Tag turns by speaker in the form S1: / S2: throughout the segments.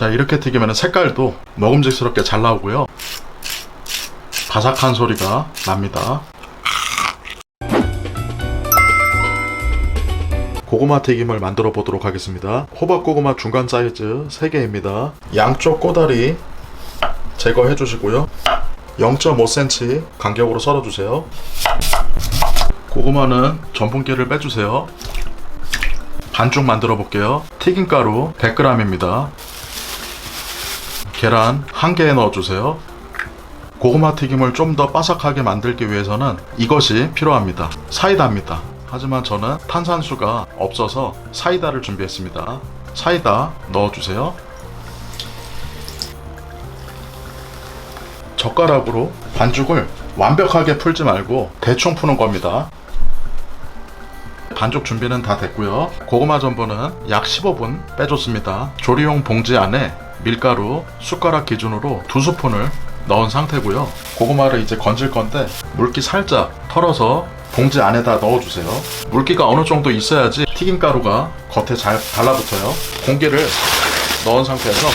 S1: 자 이렇게 튀기면 색깔도 먹음직스럽게 잘 나오고요. 바삭한 소리가 납니다. 고구마 튀김을 만들어 보도록 하겠습니다. 호박 고구마 중간 사이즈 3개입니다. 양쪽 꼬다리 제거해 주시고요. 0.5cm 간격으로 썰어 주세요. 고구마는 전분기를 빼주세요. 반죽 만들어 볼게요. 튀김가루 100g입니다. 계란 1개 넣어주세요. 고구마 튀김을 좀 더 바삭하게 만들기 위해서는 이것이 필요합니다. 사이다입니다. 하지만 저는 탄산수가 없어서 사이다를 준비했습니다. 사이다 넣어주세요. 젓가락으로 반죽을 완벽하게 풀지 말고 대충 푸는 겁니다. 반죽 준비는 다 됐고요. 고구마 전분은 약 15분 빼줬습니다. 조리용 봉지 안에 밀가루 숟가락 기준으로 두 스푼을 넣은 상태고요. 고구마를 이제 건질 건데 물기 살짝 털어서 봉지 안에다 넣어주세요. 물기가 어느 정도 있어야지 튀김가루가 겉에 잘 달라붙어요. 공기를 넣은 상태에서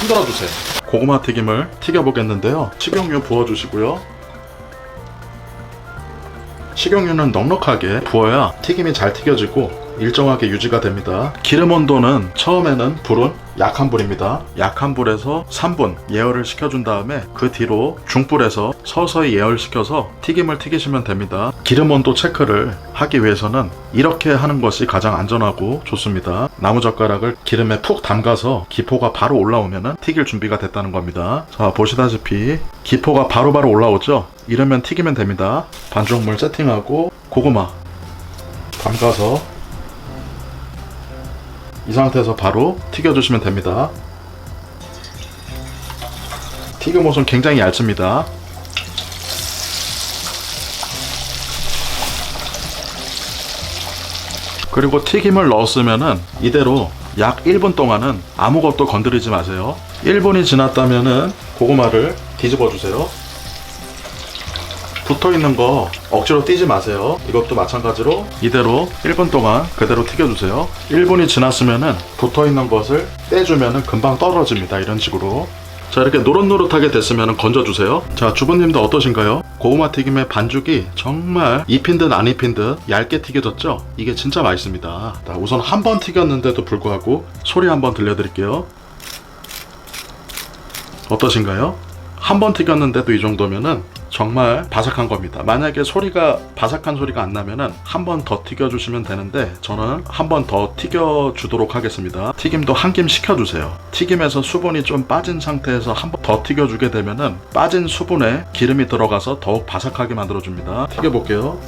S1: 흔들어 주세요. 고구마 튀김을 튀겨보겠는데요. 식용유 부어주시고요. 식용유는 넉넉하게 부어야 튀김이 잘 튀겨지고 일정하게 유지가 됩니다. 기름 온도는 처음에는 불은 약한 불입니다. 약한 불에서 3분 예열을 시켜준 다음에 그 뒤로 중불에서 서서히 예열시켜서 튀김을 튀기시면 됩니다. 기름 온도 체크를 하기 위해서는 이렇게 하는 것이 가장 안전하고 좋습니다. 나무젓가락을 기름에 푹 담가서 기포가 바로 올라오면 튀길 준비가 됐다는 겁니다. 자 보시다시피 기포가 바로바로 올라오죠? 이러면 튀기면 됩니다. 반죽물 세팅하고 고구마 담가서 이 상태에서 바로 튀겨주시면 됩니다. 튀김옷은 굉장히 얇습니다. 그리고 튀김을 넣었으면은 이대로 약 1분 동안은 아무것도 건드리지 마세요. 1분이 지났다면은 고구마를 뒤집어 주세요. 붙어 있는 거 억지로 띄지 마세요. 이것도 마찬가지로 이대로 1분 동안 그대로 튀겨주세요. 1분이 지났으면은 붙어 있는 것을 떼주면은 금방 떨어집니다. 이런 식으로. 자 이렇게 노릇노릇하게 됐으면 건져주세요. 자 주부님도 어떠신가요? 고구마 튀김의 반죽이 정말 입힌 듯 안 입힌 듯 얇게 튀겨졌죠? 이게 진짜 맛있습니다. 자, 우선 한 번 튀겼는데도 불구하고 소리 한번 들려드릴게요. 어떠신가요? 한 번 튀겼는데도 이 정도면은 정말 바삭한 겁니다. 만약에 소리가 바삭한 소리가 안 나면은 한 번 더 튀겨 주시면 되는데 저는 한 번 더 튀겨 주도록 하겠습니다. 튀김도 한 김 식혀 주세요. 튀김에서 수분이 좀 빠진 상태에서 한 번 더 튀겨 주게 되면은 빠진 수분에 기름이 들어가서 더욱 바삭하게 만들어 줍니다. 튀겨 볼게요.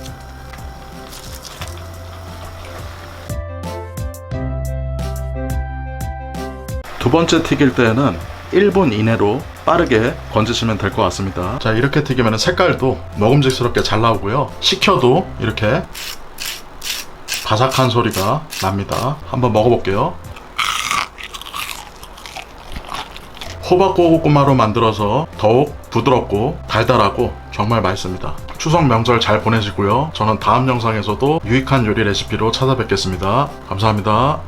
S1: 두 번째 튀길 때는 1분 이내로 빠르게 건지시면 될 것 같습니다. 자, 이렇게 튀기면 색깔도 먹음직스럽게 잘 나오고요. 식혀도 이렇게 바삭한 소리가 납니다. 한번 먹어볼게요. 호박고구마로 만들어서 더욱 부드럽고 달달하고 정말 맛있습니다. 추석 명절 잘 보내시고요. 저는 다음 영상에서도 유익한 요리 레시피로 찾아뵙겠습니다. 감사합니다.